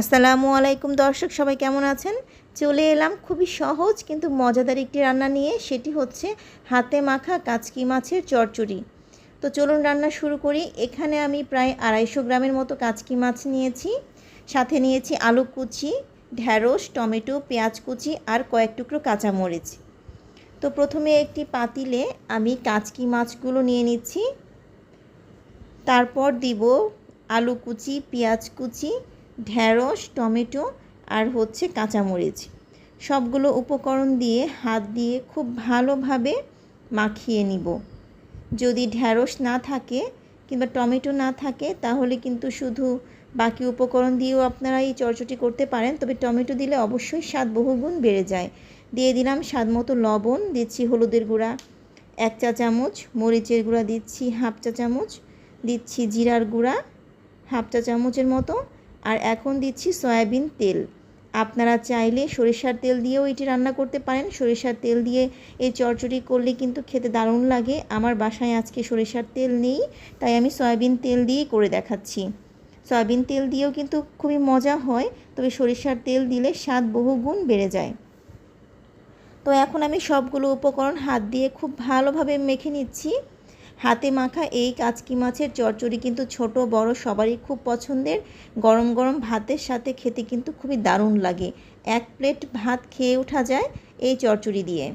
আসসালামু আলাইকুম দর্শক, সবাই কেমন আছেন? চলে এলাম খুবই সহজ কিন্তু মজাদার একটি রান্না নিয়ে, সেটি হচ্ছে হাতে মাখা কাচকি মাছের চচ্চড়ি। তো চলুন রান্না শুরু করি। এখানে আমি প্রায় আড়াইশো গ্রামের মতো কাচকি মাছ নিয়েছি। সাথে নিয়েছি আলু কুচি, ঢ্যাঁড়স, টমেটো, পেঁয়াজ কুচি আর কয়েক টুকরো কাঁচামরিচ। তো প্রথমে একটি পাতিলে আমি কাচকি মাছগুলো নিয়ে নিচ্ছি। তারপর দিব আলু কুচি, পেঁয়াজ কুচি ঢ্যাঁড়স টমেটো আর হচ্ছে কাঁচামরিচ। সবগুলো উপকরণ দিয়ে হাত দিয়ে খুব ভালোভাবে মাখিয়ে নিব। যদি ঢ্যাঁড়স না থাকে কিংবা টমেটো না থাকে, তাহলে কিন্তু শুধু বাকি উপকরণ দিয়েও আপনারা এই চরচটি করতে পারেন, তবে টমেটো দিলে অবশ্যই স্বাদ বহুগুণ বেড়ে যায়। দিয়ে দিলাম স্বাদ মতো লবণ, দিচ্ছি হলুদের গুঁড়া, এক চা চামচ, মরিচের গুঁড়া দিচ্ছি হাফ চা চামচ, দিচ্ছি জিরার গুঁড়া, হাফ চা চামচের মতো আর এখন দিচ্ছি সয়াবিন তেল। আপনারা চাইলে সরিষার তেল দিয়েও এটি রান্না করতে পারেন। সরিষার তেল দিয়ে এই চচ্চড়ি করলে কিন্তু খেতে দারুণ লাগে। আমার বাসায় আজকে সরিষার তেল নেই, তাই আমি সয়াবিন তেল দিয়েই করে দেখাচ্ছি। সয়াবিন তেল দিয়েও কিন্তু খুবই মজা হয়, তবে সরিষার তেল দিলে স্বাদ বহুগুণ বেড়ে যায়। তো এখন আমি সবগুলো উপকরণ হাত দিয়ে খুব ভালোভাবে মেখে নিচ্ছি। হাতে মাখা এই কাচকি মাছের চচ্চড়ি কিন্তু ছোট, বড়, সবারই খুব পছন্দের। গরম গরম ভাতের সাথে খেতে কিন্তু খুবই দারুণ লাগে। এক প্লেট ভাত খেয়ে ওঠা যায় এই চচ্চড়ি দিয়ে।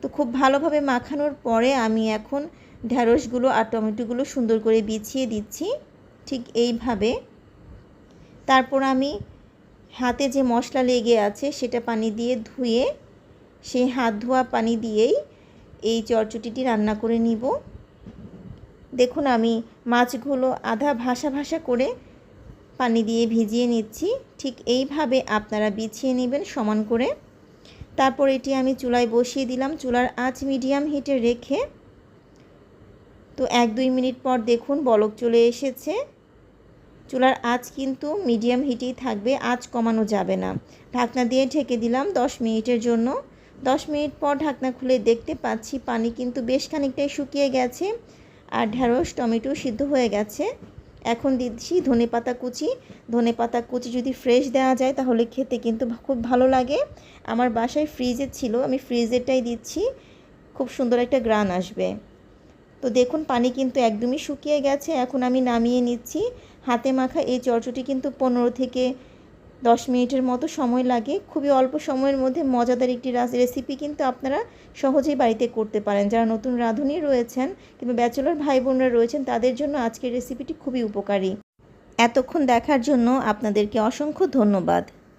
তো খুব ভালোভাবে মাখানোর পরে আমি এখন ঢ্যাঁড়সগুলো আর টমেটোগুলো সুন্দর করে বিছিয়ে দিচ্ছি। ঠিক এইভাবে। তারপর আমি হাতে যে মশলা লেগে আছে সেটা পানি দিয়ে ধুয়ে, সেই হাত ধোয়া পানি দিয়েই এই চটচটিটি রান্না করে নিব। দেখুন আমি মাছগুলো আধা ভাসা ভাসা করে পানি দিয়ে ভিজিয়ে নিচ্ছি। ঠিক এইভাবে আপনারা বিছিয়ে নেবেন সমান করে। তারপর এটি আমি চুলায় বসিয়ে দিলাম। চুলার আঁচ মিডিয়াম হিটে রেখে তো এক দুই মিনিট পর দেখুন বলক চলে এসেছে। চুলার আঁচ কিন্তু মিডিয়াম হিটেই থাকবে, আঁচ কমানো যাবে না। ঢাকনা দিয়ে ঢেকে দিলাম দশ মিনিটের জন্য। দশ মিনিট পর ঢাকনা খুলে দেখতে পাচ্ছি পানি কিন্তু বেশ খানিকটাই শুকিয়ে গেছে আর ঢ্যাঁড়স, টমেটো সিদ্ধ হয়ে গেছে। এখন দিচ্ছি ধনে পাতা কুচি। ধনে পাতা কুচি যদি ফ্রেশ দেওয়া যায় তাহলে খেতে কিন্তু খুব ভালো লাগে। আমার বাসায় ফ্রিজে ছিল, আমি ফ্রিজেরটাই দিচ্ছি। খুব সুন্দর একটা গ্রান আসবে। তো দেখুন পানি কিন্তু একদমই শুকিয়ে গেছে। এখন আমি নামিয়ে নিচ্ছি। হাতে মাখা এই চরচটি কিন্তু পনেরো থেকে দশ মিনিটের মতো সময় লাগে। খুবই অল্প সময়ের মধ্যে মজাদার একটি রেসিপি কিন্তু আপনারা সহজেই বাড়িতে করতে পারেন। যারা নতুন রাঁধুনি রয়েছেন কিংবা ব্যাচেলর ভাই বোনরা রয়েছেন, তাদের জন্য আজকের রেসিপিটি খুবই উপকারী। এতক্ষণ দেখার জন্য আপনাদেরকে অসংখ্য ধন্যবাদ।